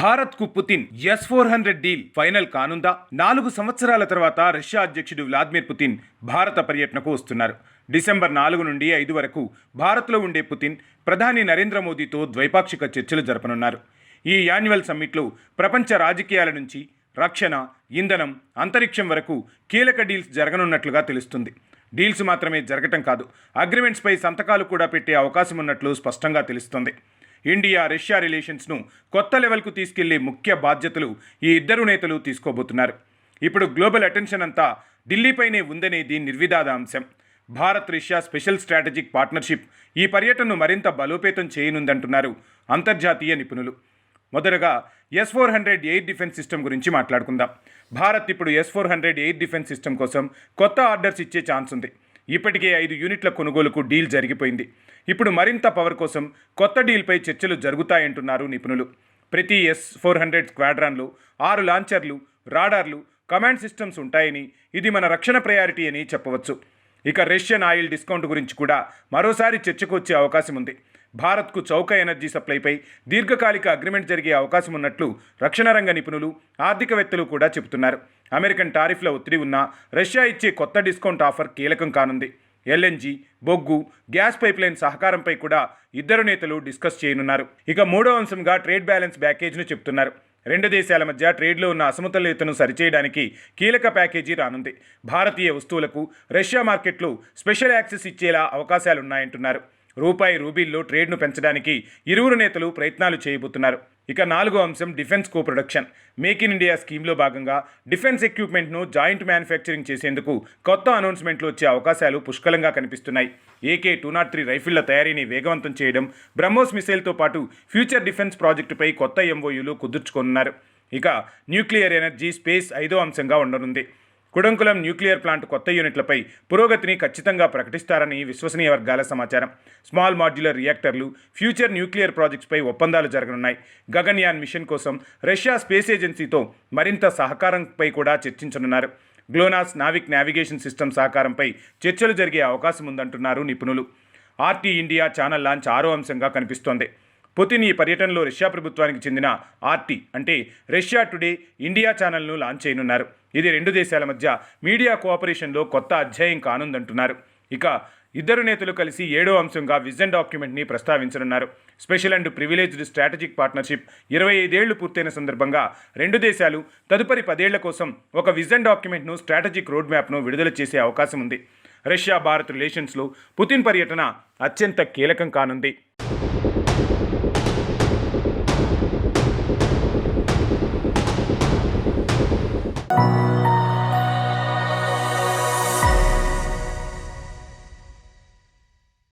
భారత్కు Putin S four hundred deal final కానుందా? నాలుగు సంవత్సరాల తర్వాత రష్యా అధ్యక్షుడు వ్లాదిమిర్ పుతిన్ భారత పర్యటనకు వస్తున్నారు. డిసెంబర్ నాలుగు నుండి ఐదు వరకు భారత్లో ఉండే పుతిన్ ప్రధాని నరేంద్ర మోదీతో ద్వైపాక్షిక చర్చలు జరపనున్నారు. ఈ యాన్యువల్ సమ్మిట్లో ప్రపంచ రాజకీయాల నుంచి రక్షణ ఇంధనం అంతరిక్షం వరకు కీలక డీల్స్ జరగనున్నట్లుగా తెలుస్తుంది. డీల్స్ మాత్రమే జరగటం కాదు అగ్రిమెంట్స్పై సంతకాలు కూడా పెట్టే అవకాశం ఉన్నట్లు స్పష్టంగా తెలుస్తుంది. ఇండియా రష్యా రిలేషన్స్ను కొత్త లెవెల్కు తీసుకెళ్ళే ముఖ్య బాధ్యతలు ఈ ఇద్దరు నేతలు తీసుకోబోతున్నారు. ఇప్పుడు గ్లోబల్ అటెన్షన్ అంతా ఢిల్లీపైనే ఉందనేది నిర్వివాద అంశం. Bharat Russia special strategic partnership ఈ పర్యటనను మరింత బలోపేతం చేయనుందంటున్నారు అంతర్జాతీయ నిపుణులు. మొదటగా S four hundred air defence system గురించి మాట్లాడుకుందాం. భారత్ ఇప్పుడు S four hundred air defence system కోసం కొత్త ఆర్డర్స్ ఇచ్చే ఛాన్స్ ఉంది. ఇప్పటికే ఐదు యూనిట్ల కొనుగోలుకు డీల్ జరిగిపోయింది. ఇప్పుడు మరింత పవర్ కోసం కొత్త డీల్పై చర్చలు జరుగుతాయంటున్నారు నిపుణులు. ప్రతి ఎస్ ఫోర్ హండ్రెడ్ స్క్వాడ్రాన్లో ఆరు లాంచర్లు రాడార్లు కమాండ్ సిస్టమ్స్ ఉంటాయని ఇది మన రక్షణ ప్రయారిటీ అని చెప్పవచ్చు. ఇక రష్యన్ ఆయిల్ డిస్కౌంట్ గురించి కూడా మరోసారి చర్చకు వచ్చే అవకాశం ఉంది. భారత్కు చౌక ఎనర్జీ సప్లైపై దీర్ఘకాలిక అగ్రిమెంట్ జరిగే అవకాశం ఉన్నట్లు రక్షణ రంగ నిపుణులు ఆర్థికవేత్తలు కూడా చెబుతున్నారు. అమెరికన్ టారిఫ్ల ఒత్తిడి ఉన్న రష్యా ఇచ్చే కొత్త డిస్కౌంట్ ఆఫర్ కీలకం కానుంది. ఎల్ఎన్జీ బొగ్గు గ్యాస్ పైప్లైన్ సహకారంపై కూడా ఇద్దరు నేతలు డిస్కస్ చేయనున్నారు. ఇక మూడో అంశంగా ట్రేడ్ బ్యాలెన్స్ ప్యాకేజ్ను చెప్తున్నారు రెండు దేశాల మధ్య ట్రేడ్లో ఉన్న అసమతుల్యతను సరిచేయడానికి కీలక ప్యాకేజీ రానుంది. భారతీయ వస్తువులకు రష్యా మార్కెట్లు స్పెషల్ యాక్సెస్ ఇచ్చేలా అవకాశాలున్నాయంటున్నారు. రూపాయి రూబీల్లో ట్రేడ్ను పెంచడానికి ఇరువురు నేతలు ప్రయత్నాలు చేయబోతున్నారు. ఇక నాలుగో అంశం defence co production make in India స్కీమ్లో భాగంగా డిఫెన్స్ ఎక్విప్మెంట్ను జాయింట్ మ్యానుఫ్యాక్చరింగ్ చేసేందుకు కొత్త అనౌన్స్మెంట్లు వచ్చే అవకాశాలు పుష్కలంగా కనిపిస్తున్నాయి. ఏకే టూ నాట్ త్రీ రైఫిళ్ళ తయారీని వేగవంతం చేయడం బ్రహ్మోస్ మిసైల్తో పాటు ఫ్యూచర్ డిఫెన్స్ ప్రాజెక్టుపై కొత్త ఎంఓయూలు కుదుర్చుకోనున్నారు. ఇక న్యూక్లియర్ ఎనర్జీ స్పేస్ ఐదో అంశంగా ఉండనుంది. కుడంకులం న్యూక్లియర్ ప్లాంట్ కొత్త యూనిట్లపై పురోగతిని ఖచ్చితంగా ప్రకటిస్తారని విశ్వసనీయ వర్గాల సమాచారం. స్మాల్ మాడ్యులర్ రియాక్టర్లు ఫ్యూచర్ న్యూక్లియర్ ప్రాజెక్ట్స్పై ఒప్పందాలు జరగనున్నాయి. గగన్యాన్ మిషన్ కోసం రష్యా స్పేస్ ఏజెన్సీతో మరింత సహకారంపై కూడా చర్చించనున్నారు. గ్లోనాస్ నావిక్ నావిగేషన్ సిస్టమ్ సహకారంపై చర్చలు జరిగే అవకాశం ఉందంటున్నారు నిపుణులు. ఆర్టీ ఇండియా ఛానల్ లాంచ్ ఆరో అంశంగా కనిపిస్తోంది. పుతిన్ ఈ పర్యటనలో రష్యా ప్రభుత్వానికి చెందిన ఆర్టీ అంటే రష్యా టుడే ఇండియా ఛానల్ను లాంచ్ చేయనున్నారు. ఇది రెండు దేశాల మధ్య మీడియా కోఆపరేషన్లో కొత్త అధ్యాయం కానుందంటున్నారు. ఇక ఇద్దరు నేతలు కలిసి ఏడో అంశంగా విజన్ డాక్యుమెంట్ని ప్రస్తావించనున్నారు. Special and privileged strategic partnership ఇరవై ఐదేళ్ళు పూర్తయిన సందర్భంగా రెండు దేశాలు తదుపరి పదేళ్ళ కోసం ఒక విజన్ డాక్యుమెంట్ను స్ట్రాటజిక్ రోడ్ మ్యాప్ను విడుదల చేసే అవకాశం ఉంది. రష్యా భారత్ రిలేషన్స్లో పుతిన్ పర్యటన అత్యంత కీలకం కానుంది.